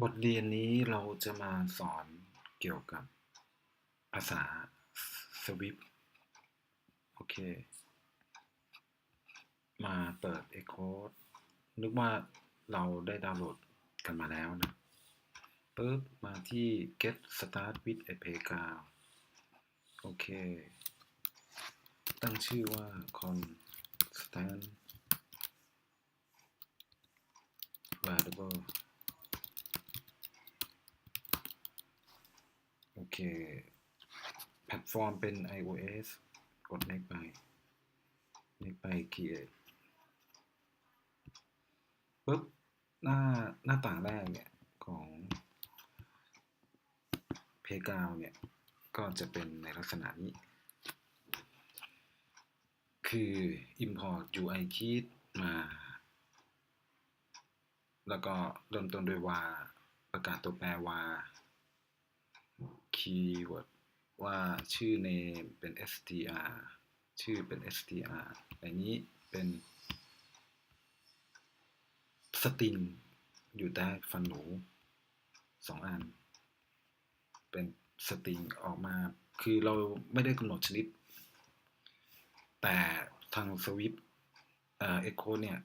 บทเรียนนี้เราจะมาสอนเกี่ยวกับภาษา Swift โอเค มาเปิด Xcode นึกว่าเราได้ดาวน์โหลดกันมาแล้วนะปึ๊บ มาที่ get start with a playground โอเค ตั้งชื่อว่า constant variable โอ เค แพลตฟอร์มเป็น iOS กด next ไป next ไป create ปุ๊บ หน้าหน้าต่างแรกเนี่ย ของ Playground เนี่ย ก็จะเป็นในลักษณะนี้ คือ import UI kit มา แล้วก็เริ่มต้นด้วยว่าประกาศตัวแปรว่า keyword ว่าชื่อ name เป็น str ชื่อเป็น str อันนี้เป็น string อยู่ใต้ฟันหนูสองอัน เป็น string ออกมา คือเราไม่ได้กำหนดชนิด แต่ทาง Swift เอ่อ Echo เนี่ย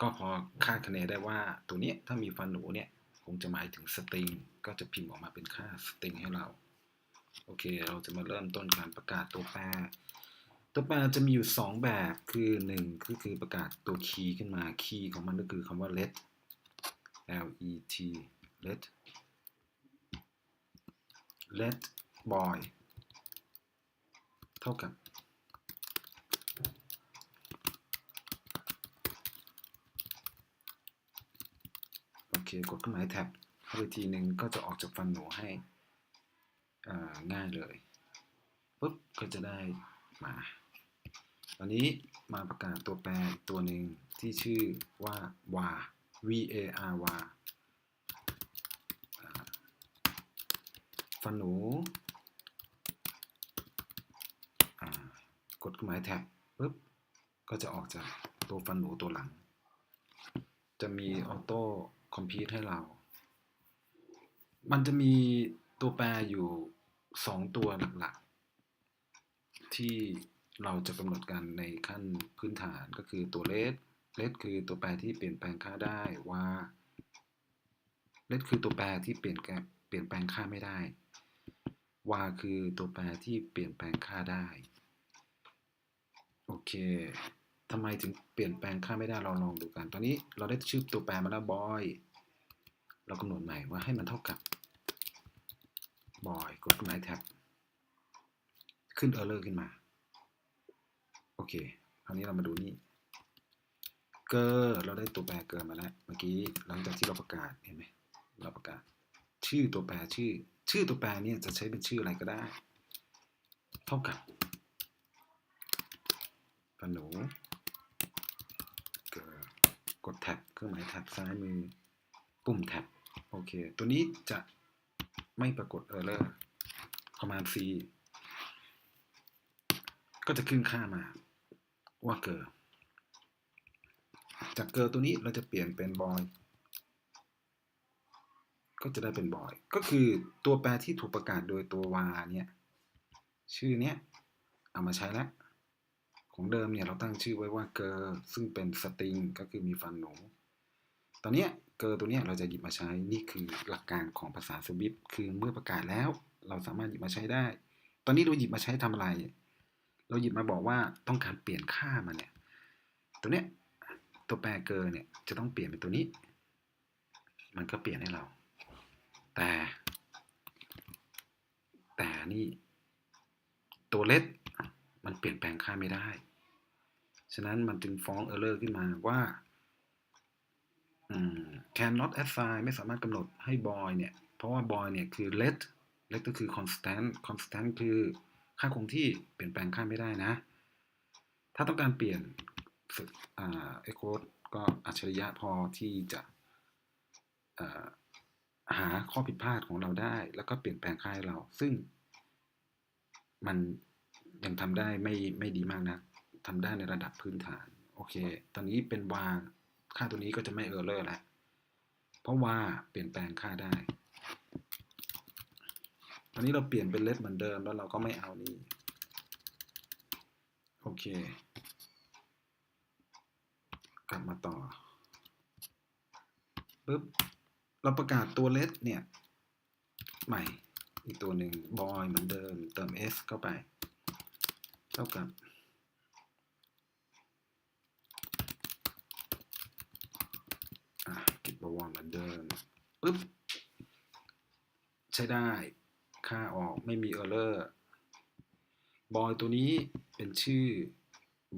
ก็พอคาดคะเนได้ว่าตัวนี้ถ้ามีฟันหนูเนี่ย คงจะหมายถึงสตริง ก็จะพิมพ์ออกมาเป็นค่าสตริงให้เรา โอเค เราจะมาเริ่มต้นการประกาศตัวแปร ตัวแปรจะมีอยู่ 2 แบบ คือ 1 ก็คือประกาศตัวคีย์ขึ้นมา คีย์ของมันก็คือคำว่า let l e t let let boy เท่ากับ โอเค กดเครื่องหมายแท็บเข้าไปทีหนึ่งก็จะออกจากฟันหนูให้ ง่ายเลยปุ๊บก็จะได้มาตอนนี้มาประกาศตัวแปรตัวหนึ่งที่ชื่อว่า var v a r var ฟันหนูกดหมายแท็บปุ๊บก็จะออกจากตัวฟันหนูตัวหลัง จะมีออโต้คอมพิวต์ให้เรา มันจะมี ตัวแปรอยู่ 2 ตัวหลักๆ ที่เราจะกำหนดกันในขั้นพื้นฐานก็คือตัวเลสเลสคือตัวแปรที่เปลี่ยนแปลงค่าได้ว่าเลสคือตัวแปรที่เปลี่ยนเปลี่ยนแปลงค่าไม่ได้วาคือตัวแปรที่เปลี่ยนแปลงค่าได้โอเคทำไมถึงเปลี่ยนแปลงค่าไม่ได้เราลองดูกัน ตอนนี้เราได้ชื่อตัวแปรมาแล้ว boy เรากำหนดใหม่ว่าให้มันเท่ากับ boy กดหมายแท็บขึ้น error ขึ้นมา โอเคคราวนี้เรามาดูนี่เกอร์เราได้ตัวแปรเกินมาแล้ว เมื่อกี้หลังจากที่เราประกาศเห็นไหมเราประกาศ ชื่อตัวแปรชื่อ ชื่อตัวแปรเนี่ยจะใช้เป็นชื่ออะไรก็ได้ เท่ากับปหนูกดแท็บเครื่องหมายแท็บซ้ายมือ ปุ่มแท็บโอเค ตัวนี้จะ ไม่ปรากฏ error command C ก็จะขึ้นค่ามาว่าเกิดจากเกิดตัวนี้เราจะเปลี่ยนเป็นบอย ก็จะได้เป็นบอย ก็คือตัวแปรที่ถูกประกาศโดยตัววาเนี่ย ชื่อเนี้ย เอามาใช้แล้ว ของเดิมเนี่ยเราตั้งชื่อไว้ว่าเกอร์ซึ่งเป็นสตริงก็คือมีฟันหนู ตอนนี้ เกอร์ตัวนี้เราจะหยิบมาใช้นี่คือหลักการของภาษาสวิฟคือเมื่อประกาศแล้ว เราสามารถหยิบมาใช้ได้ ตอนนี้เราหยิบมาใช้ทำอะไร เราหยิบมาบอกว่าต้องการเปลี่ยนค่ามันเนี่ยตัวเนี้ยตัวแปรเกอร์เนี่ยจะต้องเปลี่ยนเป็นตัวนี้ มันก็เปลี่ยนให้เรา แต่ แต่นี่ ตัวเล็กมันเปลี่ยนแปลงค่าไม่ได้ ฉะนั้นมันจึงฟ้อง error ขึ้นมาว่า cannot assign ไม่สามารถกำหนดให้ boy เนี่ย เพราะว่า boy เนี่ยคือ let let ก็คือ constant constant คือค่าคงที่เปลี่ยนแปลงค่าไม่ได้นะ ถ้าต้องการเปลี่ยนอ่า Encode ก็อัจฉริยะพอที่จะหาข้อผิดพลาดของเราได้ แล้วก็เปลี่ยนแปลงค่าให้เรา ซึ่ง มันยังทำได้ไม่ไม่ดีมากนะทำได้ในระดับพื้นฐาน โอเค ตอนนี้เป็นวาง ค่าตัวนี้ก็จะไม่เออร์เลอร์แล้ว เพราะว่าเปลี่ยนแปลงค่าได้อันนี้เราเปลี่ยนเป็นเลสเหมือนเดิมแล้วเราก็ไม่เอานี่ โอเค กลับมาต่อปึ๊บ เราประกาศตัวเลสเนี่ย ใหม่ อีกตัวหนึ่งบอยเหมือนเดิม เติม s เข้าไป เท่ากับ อะวรเหมือนเดิมปึ๊บใช้ได้ ค่าออกไม่มีเออร์เลอร์บอยตัวนี้เป็นชื่อ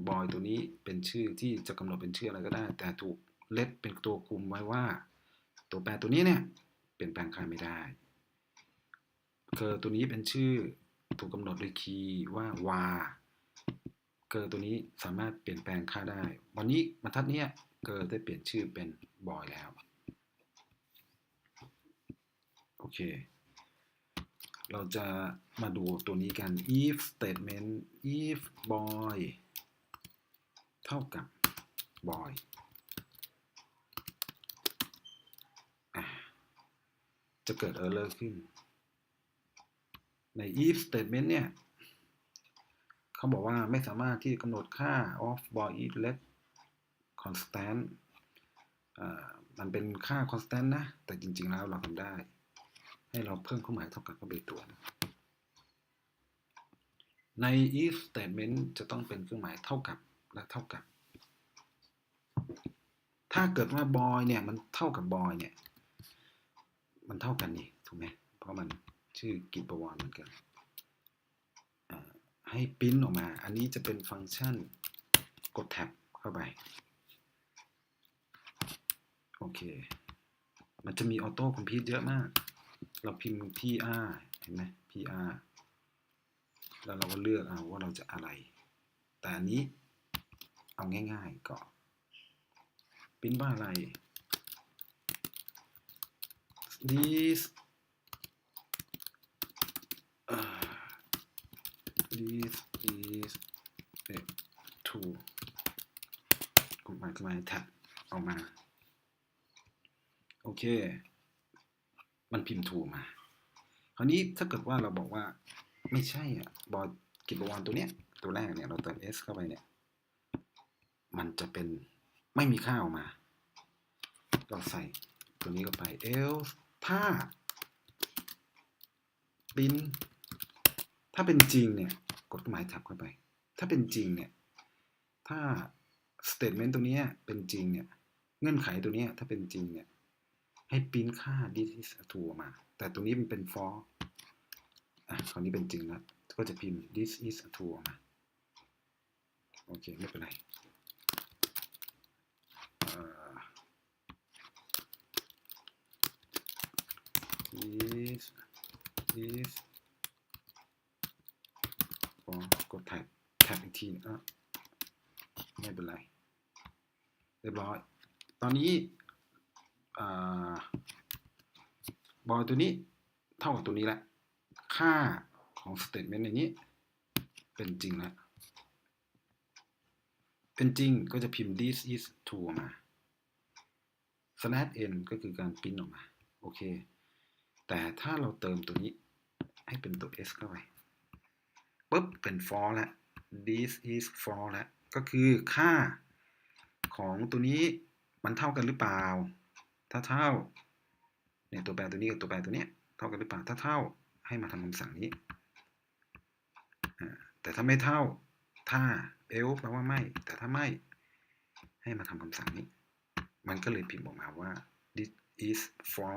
บอยตัวนี้เป็นชื่อที่จะกำหนดเป็นชื่ออะไรก็ได้ แต่ถูกเล็บเป็นตัวคุมไว้ว่า ตัวแปรตัวนี้เนี่ยเปลี่ยนแปลงค่าไม่ได้เกอร์ตัวนี้เป็นชื่อถูกกำหนดโดยคีย์ว่าวาเกอร์ตัวนี้สามารถเปลี่ยนแปลงค่าได้ วันนี้บรรทัดเนี้ยเกอร์ได้เปลี่ยนชื่อเป็นบอยแล้ว อเค เราจะมาดูตัวนี้กัน if statement if boy เท่ากับ boy จะเกิด error ขึ้น ใน if statement เนี่ย เขาบอกว่าไม่สามารถที่กำหนดค่า of boy is let constant อ่ามันเป็นค่า constant นะ แต่จริง ๆ แล้วเราทำได้ ให้เราเพิ่มเครื่องหมายเท่ากับเข้าไปตัวนะใน if statement จะต้องเป็นเครื่องหมายเท่ากับและเท่ากับ ถ้าเกิดว่า boy เนี่ยมันเท่ากับ boy เนี่ย มันเท่ากันนี่ถูกไหมเพราะมันชื่อกิบวรเหมือนกันให้ปิ้นออกมา อันนี้จะเป็นฟังก์ชันกดแท็บเข้าไป โอเค มันจะมีออโต้คอมพิวเยอะมาก เราพิมพ์ PR เห็นไหม PR แล้วเราก็เลือกเอาว่าเราจะอะไร แต่อันนี้เอาง่ายๆก่อนปริ้นว่าอะไร this uh, this is a tool กฎหมายกฎหมายแท็บออกมา โอเค มันพิมพ์ถูมา คราวนี้ถ้าเกิดว่าเราบอกว่าไม่ใช่อะบอดกิจบวรตัวเนี้ย ตัวแรกเนี่ยเราเติม s เข้าไปเนี่ย มันจะเป็นไม่มีค่าออกมา เราใส่ตัวนี้เข้าไป else ถ้าบินถ้าเป็นจริงเนี่ย กดหมายทับเข้าไป ถ้าเป็นจริงเนี่ย ถ้า statement ตัวเนี้ยเป็นจริงเนี่ย เงื่อนไขตัวเนี้ยถ้าเป็นจริงเนี่ย ให้ปริ้นค่า this is a true มา แต่ตรงนี้มันเป็น false อะคราวนี้เป็นจริงแล้ว ก็จะพิมพ์ this is a true มา โอเค ไม่เป็นไรเอ่อ this is อ๋อกดแท็บแท็บอีกทีอะไม่เป็นไร เรียบร้อย ตอนนี้ บอยตัวนี้เท่ากับตัวนี้แหละ ค่าของ statement ในนี้ เป็นจริงแล้ว เป็นจริงก็จะพิมพ์ this is true ออกมา slash n ก็คือการปริ้นออกมา โอเค แต่ถ้าเราเติมตัวนี้ให้เป็นตัว s เข้าไปปุ๊บเป็น for แล้ว this is for แล้ว ก็คือค่าของตัวนี้มันเท่ากันหรือเปล่า ถ้าเท่าเนี่ยตัวแปรตัวนี้กับตัวแปรตัวเนี้ยเท่ากันหรือเปล่าถ้าเท่าให้มาทำคำสั่งนี้ แต่ถ้าไม่เท่าถ้า else แปลว่าไม่ แต่ถ้าไม่ให้มาทำคำสั่งนี้ มันก็เลยพิมพ์ออกมาว่า this is for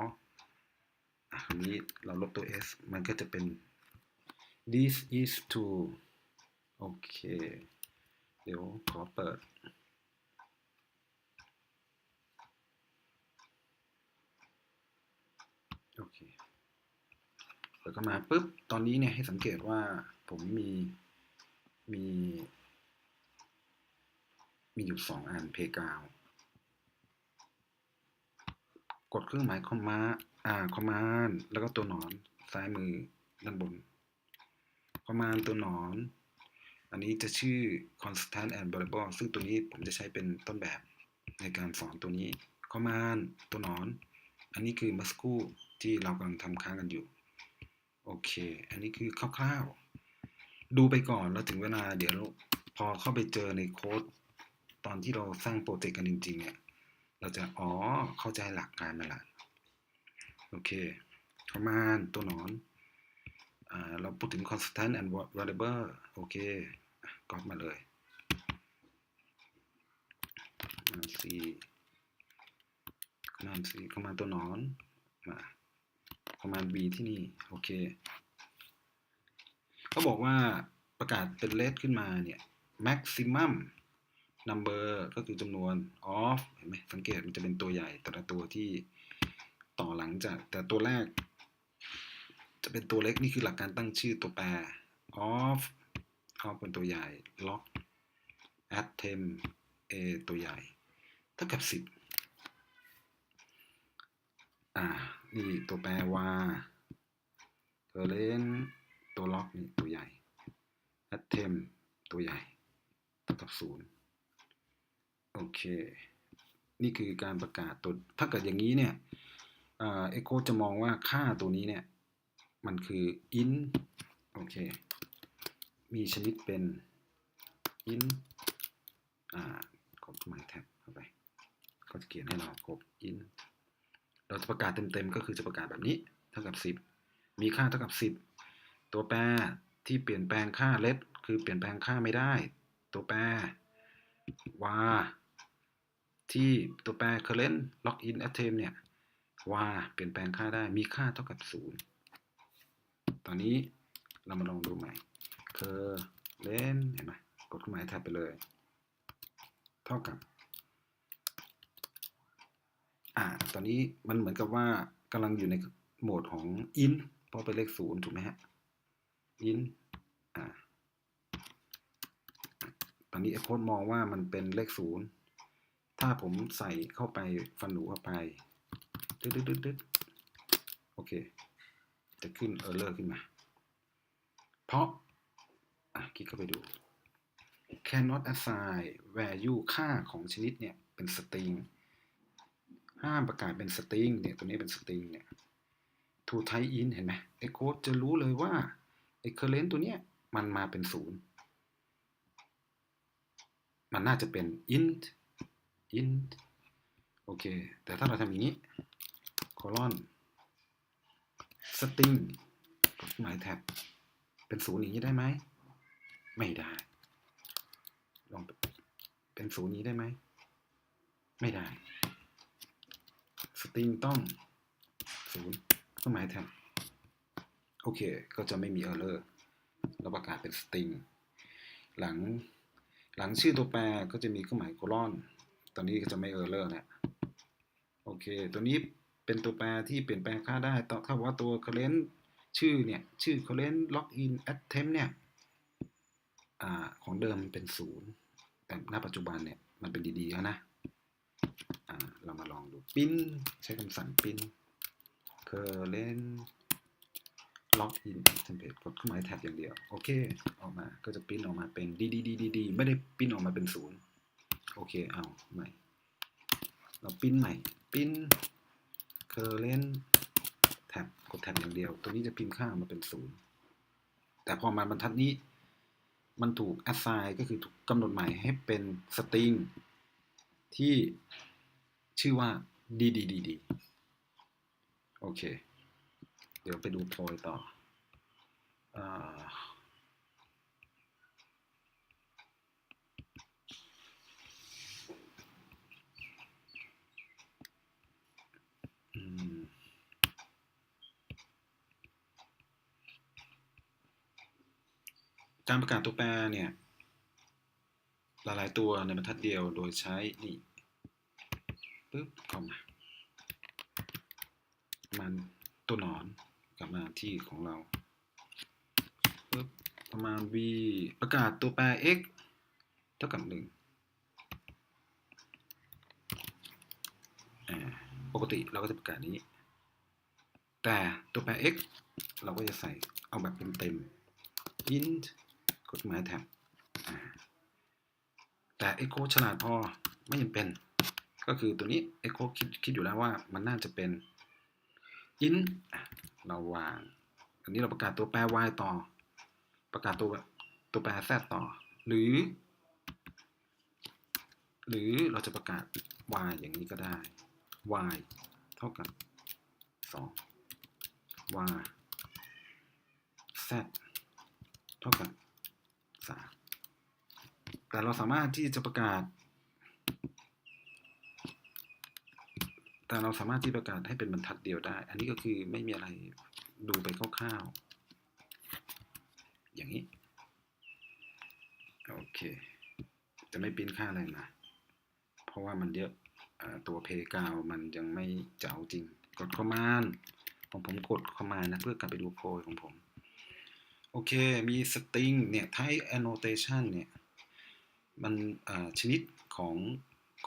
อะคราวนี้เราลบตัว s มันก็จะเป็น this is to โอเค เดี๋ยวขอเปิด โอเค เปิ ดเข้ามาปุ๊บ ตอนนี้เนี่ยให้สังเกตว่าผมมีมี มีอยู่สองอันเพกาวกดเครื่องหมายคอมมาอ่าคอมมานแล้วก็ตัวหนอนซ้ายมือด้านบนคอมมานตัวหนอน อันนี้จะชื่อ constant and variable ซึ่งตัวนี้ผมจะใช้เป็นต้นแบบในการสอนตัวนี้คอมมานตัวหนอน อันนี้คือมื่อสักครู่ที่เรากำลังทำค้างกันอยู่ โอเค อันนี้คือคร่าวๆ ดูไปก่อนแล้วถึงเวลาเดี๋ยวพอเข้าไปเจอในโค้ดตอนที่เราสร้างโปรเจกต์กันจริงๆเนี่ย เราจะอ๋อเข้าใจหลักการมันละโอเค command ตัวหนอนอ่าเราพูดถึง constant and variable โอเคก๊อปมาเลย command C command C command ตัวหนอนมา command B ที่นี่ โอเคเขาบอกว่าประกาศเป็นเลสขึ้นมาเนี่ย maximum number ก็คือจำนวน of เห็นไหมสังเกตมันจะเป็นตัวใหญ่แต่ละตัวที่ต่อหลังจาก แต่ตัวแรก จะเป็นตัวเล็กนี่คือหลักการตั้งชื่อตัวแปร of of เป็นตัวใหญ่ log at tem a ตัวใหญ่ เท่ากับ 10 อ่า นี่ตัวแปร var เ e อร์เลนตัวล็อกนี่ตัวใหญ่ at tem ตัวใหญ่เท่ากับศูนย์โอเค นี่คือการประกาศตัว ถ้าเกิดอย่างนี้เนี่ยเอ็กโคจะมองว่าค่าตัวนี้เนี่ย มันคือ in โอเค มีชนิดเป็น in อ่ากดหมายแท็บเข้าไป ก็จะเขียนให้เราครบ in เราจะประกาศเต็มๆก็คือจะประกาศแบบนี้ เท่ากับ 10 มีค่าเท่ากับ 10 ตัวแปรที่เปลี่ยนแปลงค่า let คือเปลี่ยนแปลงค่าไม่ได้ ตัวแปร var ที่ตัวแปร current login attempt เนี่ย var เปลี่ยนแปลงค่าได้มีค่าเท่ากับ 0 ตอนนี้เรามาลองดูใหม่ current เห็นไหมกดเครื่องหมายแท็บไปเลย เท่ากับ อ่าตอนนี้มันเหมือนกับว่ากำลังอยู่ในโหมดของ in เพราะเป็นเลขศูนย์ถูกไหมฮะ in อ่าตอนนี้ e อ h o d มองว่ามันเป็นเลขศูนย์ถ้าผมใส่เข้าไปฟันหนูเข้าไปดึดดึดดึดดึดโอเค จะขึ้น error ขึ้นมา เพราะ อะคลิกเข้าไปดู cannot assign value ค่าของชนิดเนี่ย เป็น string ห้ามประกาศเป็น string เนี่ยตัวนี้เป็น string เนี่ย to type in เห็นไหมไอ้โค้ดจะรู้เลยว่าไอ้ current ตัวเนี้ยมันมาเป็นศูนย์มันน่าจะเป็น int int โอเค แต่ถ้าเราทำอย่างนี้ colon string หมายแท็บเป็นศูนย์อย่างนี้ได้ไหม ไม่ได้ ลองเป็นศูนย์นี้ได้ไหม ไม่ได้ ตริงต้องศูนย์เครื่องหมายแทนโอเค ก็จะไม่มี error เลอราประกาศเป็นสตริงหลังหลังชื่อตัวแปรก็จะมีเครื่องหมายโคลอนตอนนี้ก็จะไม่ error แล้วโอเค ตัวนี้เป็นตัวแปรที่เปลี่ยนแปลงค่าได้ต่อถ้าว่าตัว current ชื่อเนี่ยชื่อ current login attempt เนี่ยอของเดิมเป็นศูนย์แต่ณปัจจุบันเนี่ยมันเป็นดีๆแล้วนะ เรามาลองดูปิ้นใช้คำสั่งปิ้น current login template กดเครื่องหมายแท็บอย่างเดียว โอเค ออกมาก็จะปิ้นออกมาเป็นดีดีดีดีดีไม่ได้ปิ้นออกมาเป็นศูนย์โอเค เอาใหม่ เราปิ้นใหม่ ปิ้น current แท็บกดแท็บอย่างเดียว ตัวนี้จะพิมพ์ค่ามาเป็นศูนย์แต่พอมาบรรทัดนี้ มันถูก assign ก็คือถูกกำหนดหมายให้เป็นสตริงที่ ชื่อว่า ddd โอเค เดี๋ยวไปดูโพยต่ออการประกาศตัวแปรเนี่ย หลายๆตัวในบรรทัดเดียวโดยใช้นี่ ปึ๊บเข้ามา มันตัวหนอนกลับมาที่ของเราปึ๊บประมาณ v ประกาศตัวแปร x เท่ากับหนึ่งปกติเราก็จะประกาศนี้ แต่ตัวแปร x เราก็จะใส่เอาแบบเต็มๆ int กดหมายแท็บแต่ echo ฉลาดพอไม่จำเป็น ก็คือตัวนี้ echo คิดคิดอยู่แล้วว่ามันน่าจะเป็น in อะเราวาง อันนี้เราประกาศตัวแปร y ต่อ ประกาศตัวตัวแปร z ต่อ หรือ หรือเราจะประกาศ y อย่างนี้ก็ได้ y เท่ากับ2 y z เท่ากับ3แต่เราสามารถที่จะประกาศ แต่เราสามารถที่ประกาศให้เป็นบรรทัดเดียวได้ อันนี้ก็คือไม่มีอะไรดูไปคร่าวๆอย่างนี้ โอเค จะไม่ปริ้นค่าอะไรมา เพราะว่ามันเยอะอาตัวเพกาวมันยังไม่เจ๋าจริง กด command ของผมกด command นะ เพื่อกลับไปดูโพยของผม โอเค มี string เนี่ย type annotation เนี่ย มันชนิดของ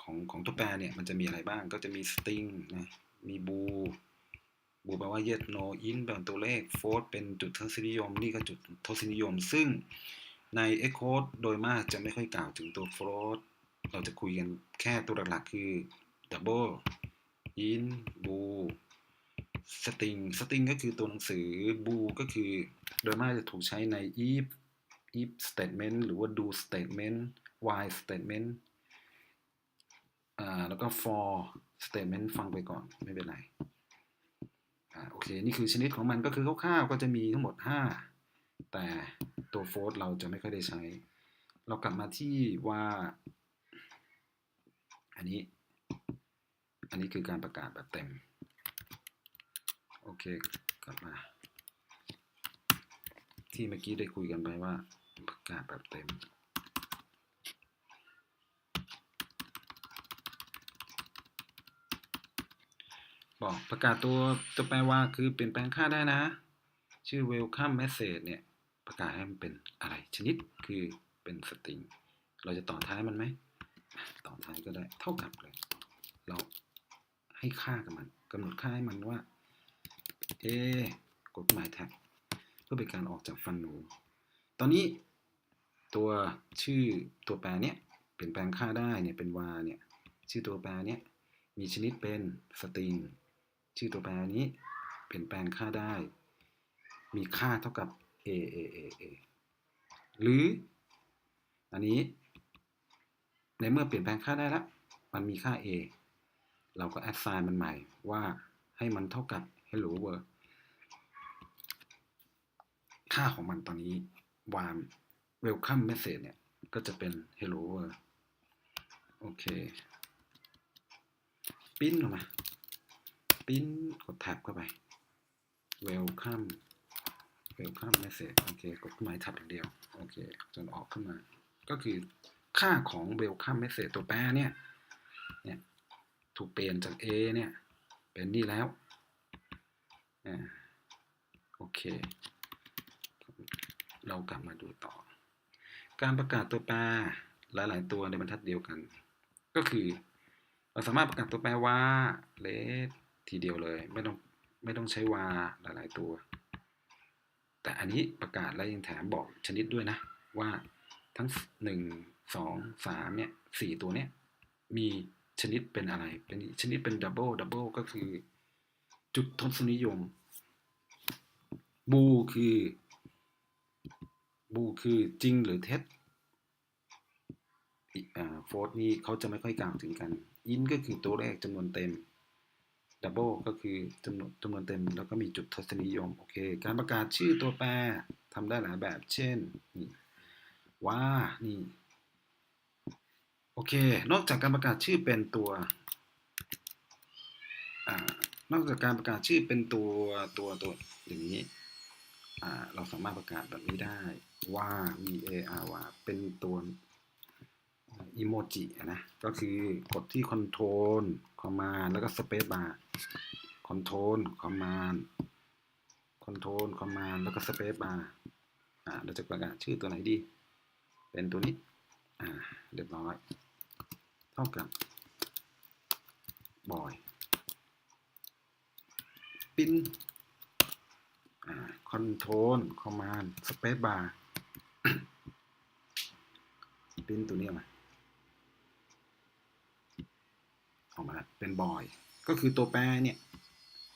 ของของตัวแปรเนี่ยมันจะมีอะไรบ้างก็จะมี string นะมี bool bool แปลว่า yes no int แปลว่าตัวเลข float เป็นจุดทศนิยม นี่ก็จุดทศนิยม ซึ่งใน Xcode โดยมากจะไม่ค่อยกล่าวถึงตัว float เราจะคุยกันแค่ตัวหลักๆคือ double int bool string string ก็คือตัวหนังสือ bool ก็คือ โดยมากจะถูกใช้ใน if if statement หรือว่า do statement while statement อ่าแล้วก็ for statement ฟังไปก่อนไม่เป็นไรอ่าโอเค นี่คือชนิดของมันก็คือคร่าวๆก็จะมีทั้งหมด 5 แต่ตัว float เราจะไม่ค่อยได้ใช้ เรากลับมาที่ว่า อันนี้ อันนี้คือการประกาศแบบเต็ม โอเค กลับมา ที่เมื่อกี้ได้คุยกันไปว่าประกาศแบบเต็ม บอกประกาศตัวตัวแปลว่าคือเปลี่ยนแปลงค่าได้นะ ชื่อ welcome message เนี่ย ประกาศให้มันเป็นอะไรชนิดคือเป็นสตริง เราจะต่อท้ายมันไหม ต่อท้ายก็ได้เท่ากับเลย เราให้ค่ากับมันกำหนดค่าให้มันว่า เอกฎหมายแท็กเพื่อเป็นการออกจากฟันหนู ตอนนี้ตัวชื่อตัวแปรเนี้ยเปลี่ยนแปลงค่าได้เนี่ยเป็น var เนี่ยชื่อตัวแปรเนี้ยมีชนิดเป็นสตริง ชื่อตัวแปรนี้ เปลี่ยนแปลงค่าได้ มีค่าเท่ากับ a a a a หรือ อันนี้ ในเมื่อเปลี่ยนแปลงค่าได้แล้ว มันมีค่า a เราก็ assign มันใหม่ว่าให้มันเท่ากับ hello world ค่าของมันตอนนี้วาง welcome message เนี่ย ก็จะเป็น hello world โอเค ปิ้นออกมา ปิ้นกดแท็บเข้าไป welcome welcome message โอเค กดหมายทับอย่างเดียว โอเค จนออกขึ้นมา ก็คือค่าของ welcome message ตัวแปรเนี่ย เนี่ย ถูกเปลี่ยนจาก A เนี่ย เป็นนี่แล้วอ่าโอเค เรากลับมาดูต่อ การประกาศตัวแปรหลาย ๆ ตัวในบรรทัดเดียวกัน ก็คือ เราสามารถประกาศตัวแปรว่าเลส ทีเดียวเลย ไม่ต้องไม่ต้องใช้วาหลาย ๆ ตัว แต่อันนี้ประกาศแล้วยังแถมบอกชนิดด้วยนะ ว่าทั้ง 1 2 3เนี่ย4ตัวเนี้ยมีชนิดเป็นอะไร เป็นชนิดเป็นดับเบิลดับเบิลก็คือ จุดทศนิยม บูคือ บูคือจริงหรือเท็จโฟร์นี่เขาจะไม่ค่อยกล่าวถึงกัน อินก็คือตัวแรกจำนวนเต็ม ดับเบิลก็คือจำนวนจำนวนเต็มแล้วก็มีจุดทศนิยมโอเค การประกาศชื่อตัวแปรทำได้หลายแบบ เช่นนี่ว่านี่โอเค นอกจากการประกาศชื่อเป็นตัวอนอกจากการประกาศชื่อเป็นตัวตัวตัวอย่างนี้เราสามารถประกาศแบบนี้ได้ว่า v a r ว่าเป็นตัวอีโมจินะ ก็คือกดที่ Control Command แล้วก็สเปซมา Space Bar Control Command Control Command แล้วก็ Space Bar อ่าเราจะประกาศชื่อตัวไหนดี เป็นตัวนี้อ่าเรียบร้อย เท่ากับบอยปิ้นอ่า Control Command Space Bar ปิ้นตัวนี้ออกมาออกมาเป็นบอย ก็คือตัวแปรเนี่ย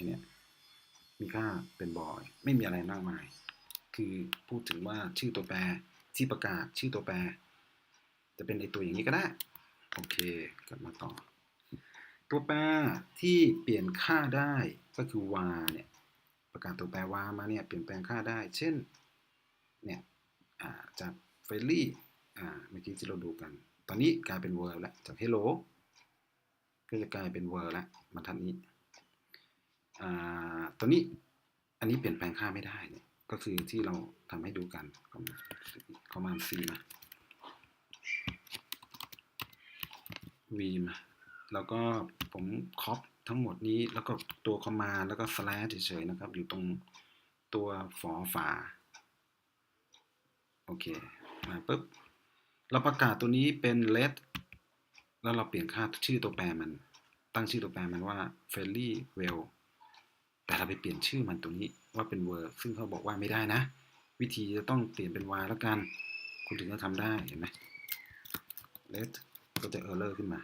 เนี่ยมีค่าเป็นบอย ไม่มีอะไรมากมาย คือพูดถึงว่าชื่อตัวแปรที่ประกาศชื่อตัวแปร จะเป็นไอตัวอย่างนี้ก็ได้ โอเคกลับมาต่อ ตัวแปรที่เปลี่ยนค่าได้ก็คือ var เนี่ยประกาศตัวแปร var มาเนี่ยเปลี่ยนแปลงค่าได้ เช่นเนี่ยจาก f r i e n d l y อ่เมื่อกี้ที่เราดูกัน ตอนนี้กลายเป็น verb แล้วจาก hello ก็จะกลายเป็น verb แล้วบรรทัดนี้อ่าตอนนี้อันนี้เปลี่ยนแปลงค่าไม่ได้เนี่ยก็คือที่เราทำให้ดูกันคอมมานด์ C มา V มา แล้วก็ผมคอปทั้งหมดนี้แล้วก็ตัวคอมมาแล้วก็ slash เฉยๆนะครับ อยู่ตรงตัวฝอฝา โอเค มาปุ๊บ เราประกาศตัวนี้เป็น let แล้วเราเปลี่ยนค่าชื่อตัวแปรมัน ตั้งชื่อตัวแปรมันว่า fairly well แต่เราไปเปลี่ยนชื่อมันตรงนี้ว่าเป็น verb ซึ่งเขาบอกว่าไม่ได้นะ วิธีจะต้องเปลี่ยนเป็น y แล้วกัน คุณถึงจะทำได้เห็นไหม let ก็จะ error ขึ้นมา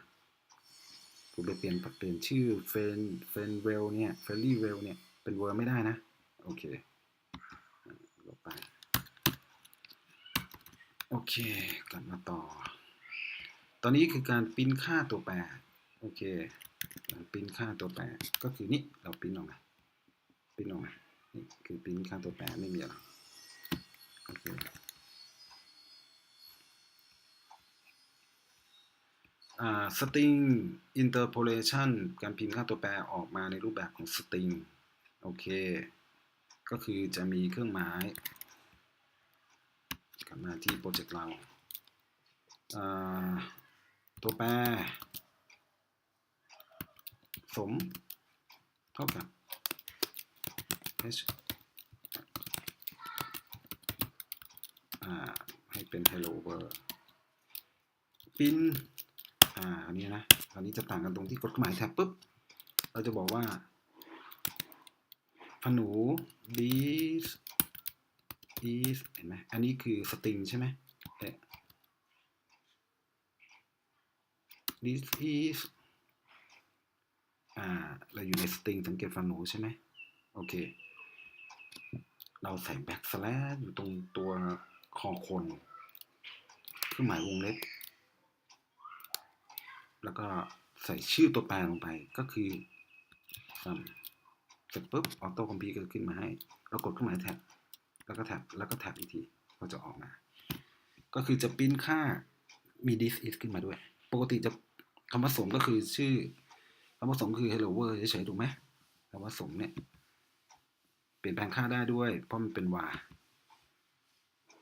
คุณไปเปลี่ยนเปลี่ยนชื่อ f r i e n f r i e n well เนี่ย fairly well เนี่ย เป็น verb ไม่ได้นะ โอเคลบไป โอเค กลับมาต่อ ตอนนี้คือการปริ้นค่าตัวแปร โอเค ปริ้นค่าตัวแปรก็คือนี่เราปริ้นออกมาปริ้นออกมานี่คือปริ้นค่าตัวแปรไม่มีอะไรโอเคอ่า string interpolation การพิมพ์ค่าตัวแปรออกมาในรูปแบบของ string โอเค ก็คือจะมีเครื่องหมายกลับมาที่โปรเจกต์เราตัวแปร สมเท่ากับ h ให้เป็น hello world ปินอ่าอันนี้นะอันนี้จะต่างกันตรงที่กดหมายแท็บปุ๊บ เราจะบอกว่าขนู this is เห็นไหมอันนี้คือสตริงใช่ไหม this is อ่าเราอยู่ในสตริงสังเกตฟันหนูใช่ไหมโอเค เราใส่แบ็กสแลชอยู่ตรงตัวคอคนเครื่องหมายวงเล็บ แล้วก็ใส่ชื่อตัวแปรลงไปก็คือ sum เสร็จปุ๊บออโต้คอมพิวก็ขึ้นมาให้แล้วกดเครื่องหมายแท็บแล้วก็แท็บแล้วก็แท็บอีกทีก็จะออกมา ก็คือจะปริ้นค่ามี this is ขึ้นมาด้วย ปกติจะคำว่าสมก็คือชื่อ คำว่าสมคือ hello world เฉยๆถูกไหมคำว่าสมเนี่ย เปลี่ยนแปลงค่าได้ด้วย เพราะมันเป็น var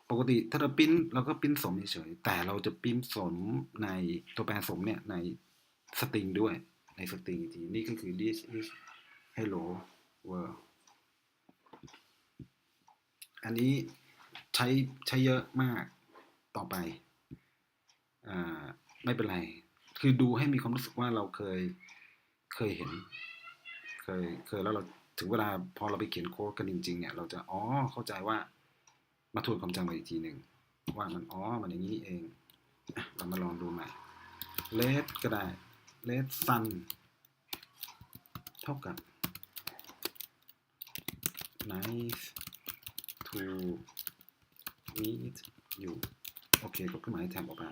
ปกติถ้าเราปิ้นเราก็ปิ้นสมเฉยๆแต่เราจะปิ้นสมในตัวแปรสมเนี่ยในสตริงด้วย ในสตริงทีนี่ก็คือ this is hello world อันนี้ใช้ใช้เยอะมากต่อไปอไม่เป็นไร คือดูให้มีความรู้สึกว่าเราเคย เคยเห็น เคยเคยแล้วเราถึงเวลาพอเราไปเขียนโค้ดกันจริงๆเนี่ยเราจะอ๋อเข้าใจว่ามาทวนความจำมาอีกทีหนึ่งว่ามันอ๋อมันอย่างนี้เองเรามาลองดูใหม่ let ก็ได้ let sun เท่ากับ nice to meet you โอเคก็ขึ้นมาให้แทนออกไป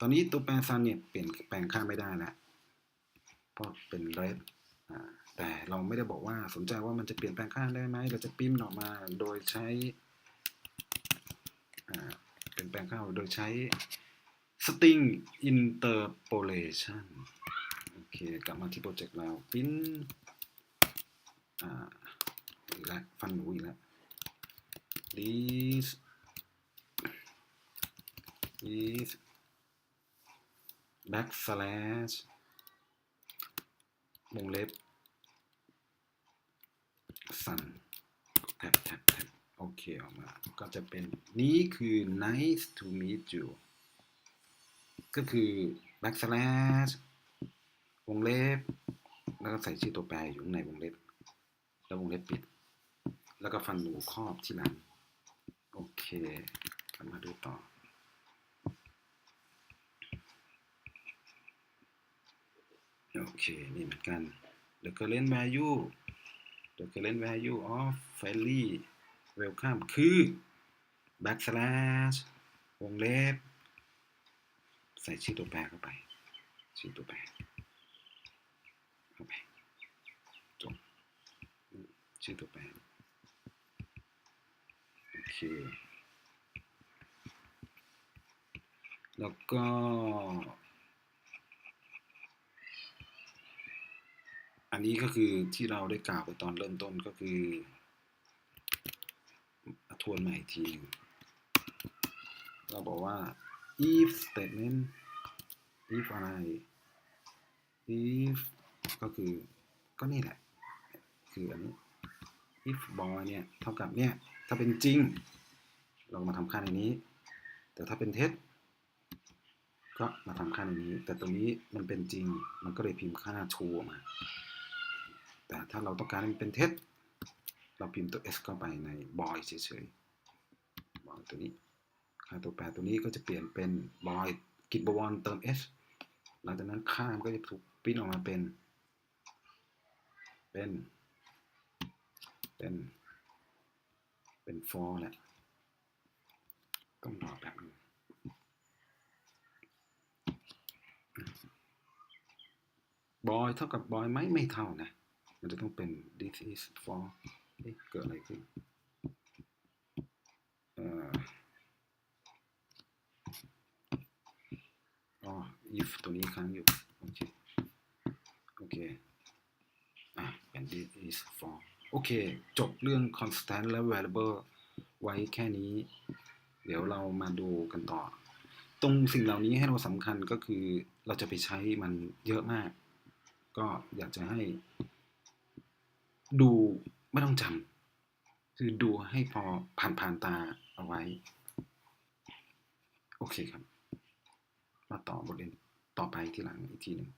ตอนนี้ตัวแปร sun เนี่ยเปลี่ยนแปลงค่าไม่ได้แล้ว เพราะเป็น red อ่าแต่เราไม่ได้บอกว่าสนใจว่ามันจะเปลี่ยนแปลงค่าได้ไหม เราจะปิ้มออกมาโดยใช้เปลี่ยนแปลงค่าโดยใช้ string interpolation โอเค กลับมาที่โปรเจกต์เราปิ้นอ่าอีกแล้วฟันหนูอีกแล้ว this is backslash วงเล็บ sun แท็บแท็บแท็บโอเคออกมา ก็จะเป็นนี่คือ nice to meet you ก็คือ backslash วงเล็บ แล้วก็ใส่ชื่อตัวแปรอยู่ในวงเล็บ แล้ววงเล็บปิด แล้วก็ฟันหนูครอบที่หลัง โอเคกลับมาดูต่อ โอเค นี่เหมือนกัน the current value the current value of fairly welcome คือ backslash วงเล็บ ใส่ชื่อตัวแปรเข้าไป ชื่อตัวแปรเข้าไปจบชื่อตัวแปรโอเคแล้วก็ อันนี้ก็คือที่เราได้กล่าวไปตอนเริ่มต้นก็คือทวนใหม่อีกทีหนึ่งเราบอกว่า if statement if อะไร if ก็คือก็นี่แหละ คืออันนี้ if boy เนี่ย เท่ากับเนี่ย ถ้าเป็นจริง เรามาทำค่าในนี้ แต่ถ้าเป็นเท็จ ก็มาทำค่าในนี้ แต่ตรงนี้มันเป็นจริง มันก็เลยพิมพ์ค่า true ออกมา แต่ถ้าเราต้องการให้มันเป็นเท็จ เราพิมพ์ตัว s เข้าไปใน boy เฉยๆ boy ตัวนี้ ค่าตัวแปรตัวนี้ก็จะเปลี่ยนเป็น boy กิจบวรเติม s หลังจากนั้นค่ามันก็จะถูกปิ้นออกมาเป็น เป็น เป็น เป็น for แหละ ต้องรอแบบนึงบอยเท่ากับบอยไหมไม่เท่านะ มันจะต้องเป็น this is for เกิดอะไรขึ้นอ๋อ if ตัวนี้ค้างอยู่ โอเค โอเค อะเป็น this is for โอเค จบเรื่อง constant และ variable ไว้แค่นี้ เดี๋ยวเรามาดูกันต่อ ตรงสิ่งเหล่านี้ให้เราสำคัญก็คือเราจะไปใช้มันเยอะมาก ก็อยากจะให้ ดูไม่ต้องจำคือดูให้พอผ่านผ่านตาเอาไว้ โอเคครับ มาต่อบทเรียนต่อไปทีหลังอีกทีหนึ่ง